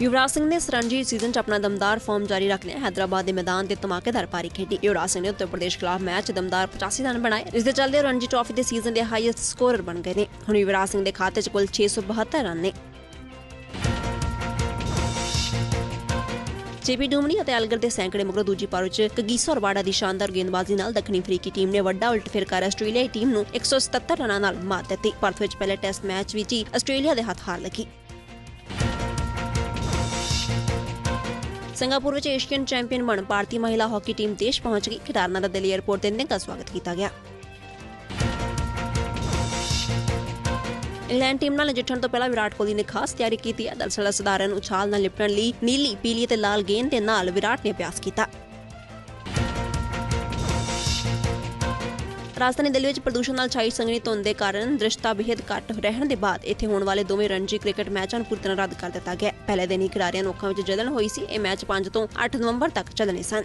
ਯੁਵਰਾਜ ਸਿੰਘ ਨੇ ਇਸ ਰਣਜੀ ਸੀਜ਼ਨ 'ਚ ਆਪਣਾ ਦਮਦਾਰ ਫਾਰਮ ਜਾਰੀ ਰੱਖ ਲਿਆ। ਹੈਦਰਾਬਾਦ ਦੇ ਮੈਦਾਨ ਤੇ ਧਮਾਕੇਦਾਰ ਪਾਰੀ ਖੇਡੀ। ਯੁਵਰਾਜ ਸਿੰਘ ਨੇ ਉੱਤਰ ਪ੍ਰਦੇਸ਼ ਖਿਲਾਫ ਮੈਚ ਦਮਦਾਰ 85 ਰਨ ਬਣਾਏ। ਇਸ ਦੇ ਚੱਲਦੇ ਰਣਜੀ ਟਰਾਫੀ ਦੇ ਸੀਜ਼ਨ ਦੇ ਹਾਈਐਸਟ ਸਕੋਰਰ ਬਣ ਗਏ ਨੇ। ਹੁਣ ਯੁਵਰਾਜ ਸਿੰਘ ਦੇ ਖਾਤੇ 'ਚ ਕੁੱਲ 672 ਰਨ ਨੇ। ਜੇਪੀ ਡੂਮਣੀ ਅਤੇ ਅਲਗਰ ਦੇ ਸੈਂਕੜੇ ਮਗਰੋਂ ਦੂਜੀ ਪਾਰੀ 'ਚ ਕਗੀਸੋ ਰਵਾੜਾ ਦੀ ਸ਼ਾਨਦਾਰ ਗੇਂਦਬਾਜ਼ੀ ਨਾਲ ਦੱਖਣੀ ਅਫਰੀਕੀ ਟੀਮ ਨੇ ਵੱਡਾ ਉਲਟਫੇਰ ਕਰ ਆਸਟ੍ਰੇਲੀਆਈ ਟੀਮ ਨੂੰ 177 ਰਨਾਂ ਨਾਲ ਮਾਤ ਦਿੱਤੀ। ਪਰਥ ਵਿੱਚ ਪਹਿਲੇ ਟੈਸਟ ਮੈਚ ਵਿੱਚ ਹੀ ਆਸਟ੍ਰੇਲੀਆ ਦੇ ਹੱਥ ਹਾਰ ਲੱਗੀ। ਸਿੰਗਾਪੁਰ ਵਿੱਚ ਏਸ਼ੀਅਨ ਚੈਂਪੀਅਨ ਬਣ ਭਾਰਤੀ ਮਹਿਲਾ ਹਾਕੀ ਟੀਮ ਦੇਸ਼ ਪਹੁੰਚ ਗਈ। ਖਿਡਾਰਨਾਂ ਦਾ ਦਿੱਲੀ 에ਅਰਪੋਰਟ ਤੇ ਨਿੱਘਾ ਸਵਾਗਤ ਕੀਤਾ ਗਿਆ। ਇੰਗਲੈਂਡ ਟੀਮ ਨਾਲ ਨਜਿੱਠਣ ਤੋਂ ਪਹਿਲਾਂ ਵਿਰਾਟ ਕੋਹਲੀ ਨੇ ਖਾਸ ਤਿਆਰੀ ਕੀਤੀ ਹੈ। ਦਰਅਸਲ ਸਧਾਰਨ ਉਛਾਲ ਨਾਲ ਨਿਪਟਣ ਲਈ ਨੀਲੀ, ਪੀਲੀ ਤੇ ਲਾਲ ਗੇਂਦ ਦੇ ਨਾਲ ਵਿਰਾਟ ਨੇ ਅਭਿਆਸ ਕੀਤਾ। ਰਾਜਧਾਨੀ ਦਿੱਲੀ ਵਿੱਚ ਪ੍ਰਦੂਸ਼ਣ ਨਾਲ ਛਾਈ ਸੰਘਣੀ ਧੁੰਦ ਦੇ ਕਾਰਨ ਦ੍ਰਿਸ਼ਤਾ ਬੇहद ਘੱਟ ਰਹਿਣ ਦੇ ਬਾਅਦ ਇੱਥੇ ਹੋਣ ਵਾਲੇ ਦੋਵੇਂ ਰਣਜੀ ਕ੍ਰਿਕਟ ਮੈਚਾਂ ਨੂੰ ਪੂਰੀ ਤਰ੍ਹਾਂ ਰੱਦ ਕਰ ਦਿੱਤਾ ਗਿਆ। ਪਹਿਲੇ ਦਿਨ ਹੀ ਖਿਡਾਰੀਆਂ ਨੂੰ ਅੱਖਾਂ ਵਿੱਚ ਜਲਨ ਹੋਈ ਸੀ। ਇਹ ਮੈਚ 5 ਤੋਂ 8 ਨਵੰਬਰ ਤੱਕ ਚੱਲਣੇ ਸਨ।